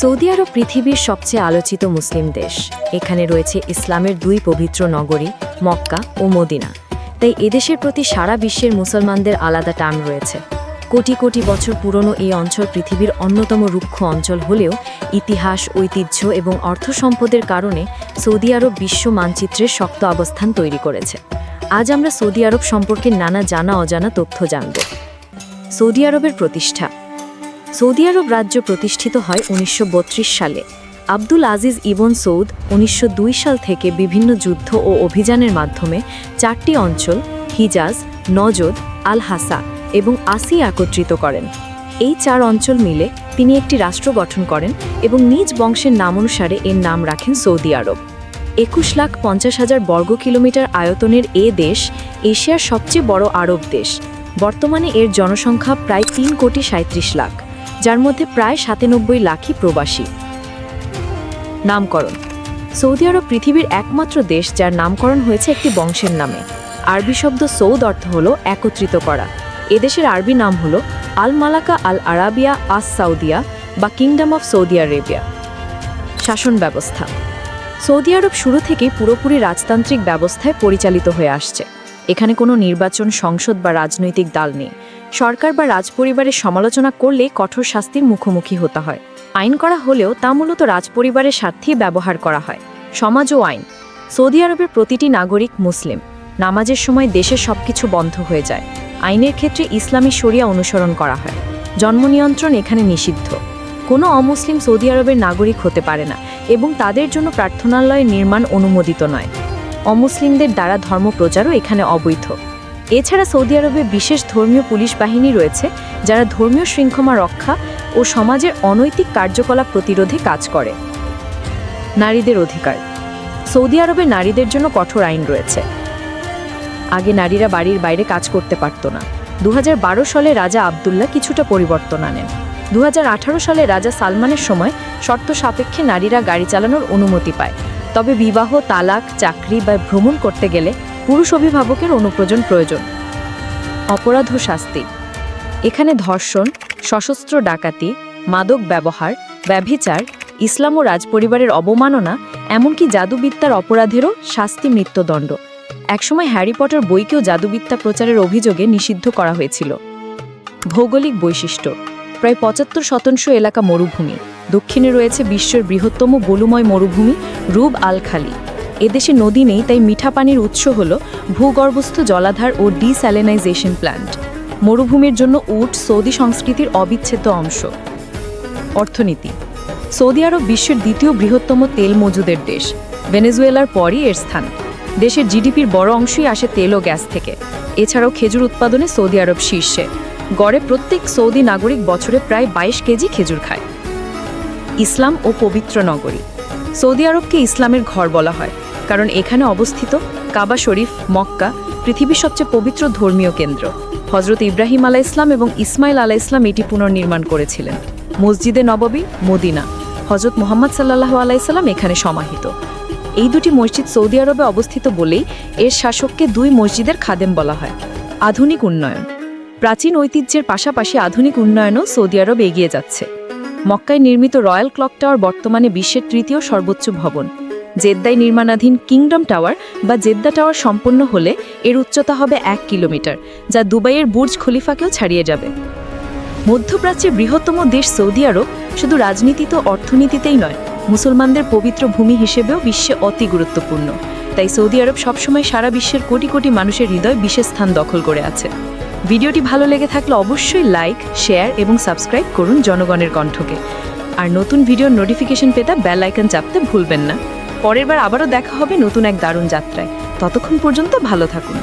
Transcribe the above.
Saudi আরব পৃথিবীর সবচেয়ে আলোচিত মুসলিম দেশ। এখানে রয়েছে ইসলামের দুই পবিত্র নগরী, মক্কা ও মদিনা। তাই এদেশের প্রতি সারা বিশ্বের মুসলমানদের আলাদা টান রয়েছে। কোটি কোটি বছর পুরনো এই অঞ্চল পৃথিবীর অন্যতম রুক্ষ অঞ্চল হলেও ইতিহাস, ঐতিহ্য এবং অর্থ সম্পদের কারণে সৌদি আরব বিশ্ব মানচিত্রের শক্ত অবস্থান তৈরি করেছে। আজ আমরা সৌদি আরব সম্পর্কে নানা জানা অজানা তথ্য জানব। সৌদি আরবের প্রতিষ্ঠা। সৌদি আরব রাজ্য প্রতিষ্ঠিত হয় উনিশশো বত্রিশ সালে। আব্দুল আজিজ ইবন সৌদ উনিশশো দুই সাল থেকে বিভিন্ন যুদ্ধ ও অভিযানের মাধ্যমে চারটি অঞ্চল, হিজাজ, নজদ আল হাসা এবং আসি একত্রিত করেন। এই চার অঞ্চল মিলে তিনি একটি রাষ্ট্র গঠন করেন এবং নিজ বংশের নাম অনুসারে এর নাম রাখেন সৌদি আরব। একুশ লাখ পঞ্চাশ হাজার বর্গ কিলোমিটার আয়তনের এ দেশ এশিয়ার সবচেয়ে বড় আরব দেশ। বর্তমানে এর জনসংখ্যা প্রায় তিন কোটি সাঁত্রিশ লাখ। যার মধ্যে প্রায় সাতানব্বই লাখই প্রবাসী। নামকরণ। সৌদি আরব পৃথিবীর একমাত্র দেশ যার নামকরণ হয়েছে একটি বংশের নামে। আরবি শব্দ সৌদ অর্থ হল একত্রিত করা। এদেশের আরবি নাম হল আল মালাকা আল আরাবিয়া আস সাউদিয়া বা কিংডম অফ সৌদি আরেবিয়া শাসন ব্যবস্থা। সৌদি আরব শুরু থেকেই পুরোপুরি রাজতান্ত্রিক ব্যবস্থায় পরিচালিত হয়ে আসছে। এখানে কোনো নির্বাচন সংসদ বা রাজনৈতিক দল নেই। সরকার বা রাজপরিবারের সমালোচনা করলে কঠোর শাস্তির মুখোমুখি হতে হয়। আইন করা হলেও তা মূলত রাজপরিবারের স্বার্থেই ব্যবহার করা হয়। সমাজ ও আইন। সৌদি আরবের প্রতিটি নাগরিক মুসলিম। নামাজের সময় দেশের সবকিছু বন্ধ হয়ে যায়। আইনের ক্ষেত্রে ইসলামী শরিয়া অনুসরণ করা হয়। জন্ম নিয়ন্ত্রণ এখানে নিষিদ্ধ। কোনো অমুসলিম সৌদি আরবের নাগরিক হতে পারে না এবং তাদের জন্য প্রার্থনালয় নির্মাণ অনুমোদিত নয়। অমুসলিমদের দ্বারা ধর্ম প্রচারও এখানে অবৈধ। এছাড়া সৌদি আরবে বিশেষ ধর্মীয় পুলিশ বাহিনী রয়েছে, যারা ধর্মীয় শৃঙ্খলা রক্ষা ও সমাজের অনৈতিক কার্যকলাপ প্রতিরোধে কাজ করে। নারীদের অধিকার। সৌদি আরবে নারীদের জন্য কঠোর আইন রয়েছে। আগে নারীরা বাড়ির বাইরে কাজ করতে পারত না। দু হাজার বারো সালে রাজা আবদুল্লাহ কিছুটা পরিবর্তন আনেন। দু হাজার আঠারো সালে রাজা সালমানের সময় শর্ত সাপেক্ষে নারীরা গাড়ি চালানোর অনুমতি পায়। তবে বিবাহ, তালাক, চাকরি বা ভ্রমণ করতে গেলে পুরুষ অভিভাবকের অনুপ্রয়োজন প্রয়োজন। অপরাধ ও শাস্তি। এখানে ধর্ষণ, সশস্ত্র ডাকাতি, মাদক ব্যবহার, ব্যভিচার, ইসলাম ও রাজপরিবারের অবমাননা, এমনকি জাদুবিদ্যার অপরাধেরও শাস্তি মৃত্যুদণ্ড। একসময় হ্যারি পটার বইকেও জাদুবিদ্যা প্রচারের অভিযোগে নিষিদ্ধ করা হয়েছিল। ভৌগোলিক বৈশিষ্ট্য। প্রায় পঁচাত্তর শতাংশ এলাকা মরুভূমি। দক্ষিণে রয়েছে বিশ্বের বৃহত্তম বলুময় মরুভূমি রুব আল খালি এদেশে নদী নেই, তাই মিঠা পানির উৎস হল ভূগর্ভস্থ জলাধার ও ডিস্যালেনাইজেশন প্ল্যান্ট। মরুভূমির জন্য উট সৌদি সংস্কৃতির অবিচ্ছেদ্য অংশ। অর্থনীতি। সৌদি আরব বিশ্বের দ্বিতীয় বৃহত্তম তেল মজুদের দেশ। ভেনেজুয়েলার পরই এর স্থান। দেশের জিডিপির বড় অংশই আসে তেল ও গ্যাস থেকে। এছাড়াও খেজুর উৎপাদনে সৌদি আরব শীর্ষে। গড়ে প্রত্যেক সৌদি নাগরিক বছরে প্রায় বাইশ কেজি খেজুর খায়। ইসলাম ও পবিত্র নগরী। সৌদি আরবকে ইসলামের ঘর বলা হয়, কারণ এখানে অবস্থিত কাবা শরীফ, মক্কা পৃথিবীর সবচেয়ে পবিত্র ধর্মীয় কেন্দ্র। হজরত ইব্রাহিম আলাহ ইসলাম এবং ইসমাইল আলাহ ইসলাম এটি পুনর্নির্মাণ করেছিলেন। মসজিদে নববী, মদিনা। হজরত মোহাম্মদ সাল্লাহ আলাইসাল্লাম এখানে সমাহিত। এই দুটি মসজিদ সৌদি আরবে অবস্থিত বলেই এর শাসককে দুই মসজিদের খাদেম বলা হয়, আধুনিক উন্নয়ন। প্রাচীন ঐতিহ্যের পাশাপাশি আধুনিক উন্নয়নও সৌদি আরব এগিয়ে যাচ্ছে। মক্কায় নির্মিত রয়্যাল ক্লক টাওয়ার বর্তমানে বিশ্বের তৃতীয় সর্বোচ্চ ভবন। জেদ্দায় নির্মাণাধীন কিংডম টাওয়ার বা জেদ্দা টাওয়ার সম্পন্ন হলে এর উচ্চতা হবে এক কিলোমিটার, যা দুবাইয়ের বুর্জ খলিফাকেও ছাড়িয়ে যাবে। মধ্যপ্রাচ্যের বৃহত্তম দেশ সৌদি আরব শুধু রাজনীতি তো অর্থনীতিতেই নয়, মুসলমানদের পবিত্র ভূমি হিসেবেও বিশ্বে অতি গুরুত্বপূর্ণ। তাই সৌদি আরব সবসময় সারা বিশ্বের কোটি কোটি মানুষের হৃদয় বিশেষ স্থান দখল করে আছে। ভিডিওটি ভালো লেগে থাকলে অবশ্যই লাইক, শেয়ার এবং সাবস্ক্রাইব করুন জনগণের কণ্ঠকে। আর নতুন ভিডিওর নোটিফিকেশন পেতে বেল আইকন চাপতে ভুলবেন না। পরের বার আবারও দেখা হবে নতুন এক দারুণ যাত্রায়। ততক্ষণ পর্যন্ত ভালো থাকুন।